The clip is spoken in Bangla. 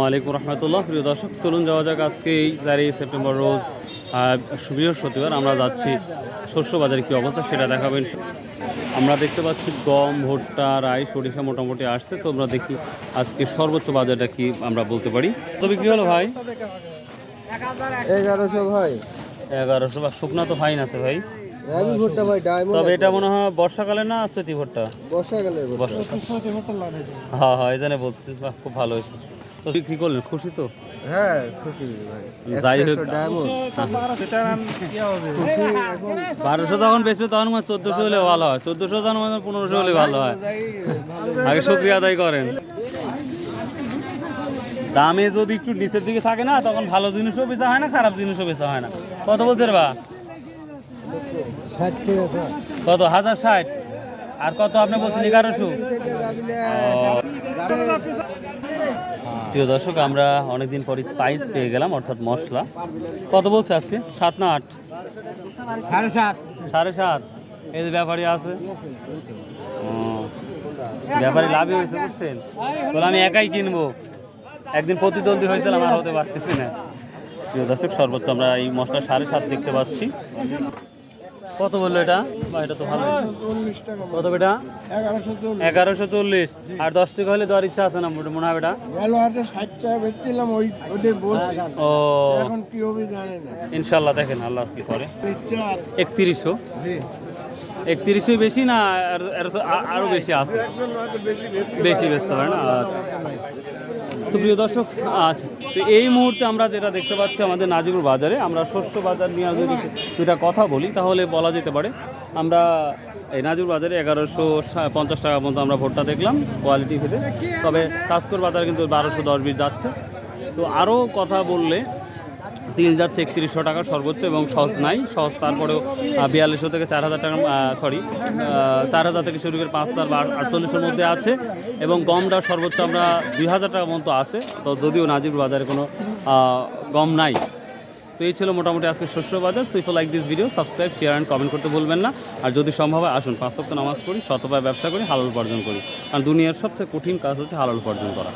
ওয়ালাইকুম রহমতুল্লাহ। প্রিয় দর্শক চলুন যাওয়া যাক আজকে এই চারই সেপ্টেম্বর রোজ বৃহস্পতিবার আমরা যাচ্ছি শস্য বাজারে কী অবস্থা সেটা দেখাবেন। আমরা দেখতে পাচ্ছি গম ভুট্টা রাই সরিষা মোটামুটি আসছে। তো আমরা দেখি আজকে সর্বোচ্চ বাজারটা কি আমরা বলতে পারি। তো বিক্রি হলো ভাই? এগারোশো ভাই। এগারোশো বা শুকনা তো ফাইন আছে ভাই। তবে এটা মনে হয় বর্ষাকালে না চৈতি ভুট্টা? বর্ষাকালে বর্ষা হ্যাঁ হ্যাঁ এই জানে বলতে বাহ, খুব ভালো হয়েছে। বিক্রি করলেন? খুশি তো? হ্যাঁ খুশি ভাই। যাই হোক। বারোশো যখন বেচবে তখন মানে চোদ্দশো হলে ভালো হয়। চোদ্দশো যখন মানে পনেরোশো হলে ভালো হয়। আগে শুক্রিয়া আদায় করেন। দামে যদি একটু নিচের দিকে থাকে না তখন ভালো জিনিসও বেচা হয় না খারাপ জিনিসও বেচা হয় না। কত বলছে বা কত? হাজার ষাট। আর কত আপনি বলছেন? এগারোশো। প্রিয় দর্শক আমরা অনেকদিন পরে স্পাইস পেয়ে গেলাম অর্থাৎ মশলা। কত বলছে আজকে? সাত না আট? সাড়ে সাত। সাড়ে সাত। এই যে ব্যাপারী আছে। ব্যাপারে লাভই হয়েছে বুঝছেন? বলে আমি একাই কিনবো। একদিন প্রতিদ্বন্দ্বী হয়েছিলাম আর হতে পারতেছি না। প্রিয় দর্শক সর্বোচ্চ আমরা এই মশলা সাড়ে সাত দেখতে পাচ্ছি। কত বলল এটা? এটা তো ভালো। কত বেটা? এগারোশো চল্লিশ। আর দশ টাকা হলে দেওয়ার ইচ্ছা আছে না মনে হয় বলছি ও। ইনশাল্লাহ দেখেন আল্লাহ কি করে। একত্রিশশো। একত্রিশশো বেশি না, আর- বেশি আছে? বেশি বেচতে হয় না? আচ্ছা। তো প্রিয় দর্শক আচ্ছা তো এই মুহূর্তে আমরা যেটা দেখতে পাচ্ছি আমাদের নাজিপুর বাজারে, আমরা শস্য বাজার নিয়ে যদি দুটা কথা বলি, তাহলে বলা যেতে পারে আমরা এই নাজিপুর বাজারে এগারোশো পঞ্চাশ টাকা পর্যন্ত আমরা ভোটটা দেখলাম কোয়ালিটি ভেদে। তবে কাজকর বাজারে কিন্তু বারোশো দশ বিশ যাচ্ছে। তো আরও কথা বললে তিল যাচ্ছে একত্রিশশো টাকা সর্বোচ্চ এবং সহজ নাই। সহজ তারপরেও বিয়াল্লিশশো থেকে চার হাজার টাকা সরি চার হাজার থেকে শুরু করে পাঁচ হাজার বা আটচল্লিশের মধ্যে আছে এবং গমটা সর্বোচ্চ আমরা দুই হাজার টাকা মতো আছে। তো যদিও নাজির বাজারে কোনো গম নাই। তো এই ছিল মোটামুটি আজকে শস্য বাজার। So if like this video subscribe share and comment করতে ভুলবেন না। আর যদি সম্ভব হয়, আসুন পাঁচ সপ্তাহ নামাজ পড়ি শতভাবে ব্যবসা করি, হালাল উপার্জন করি। কারণ দুনিয়ার সবচেয়ে কঠিন কাজ হচ্ছে হালাল উপার্জন করা।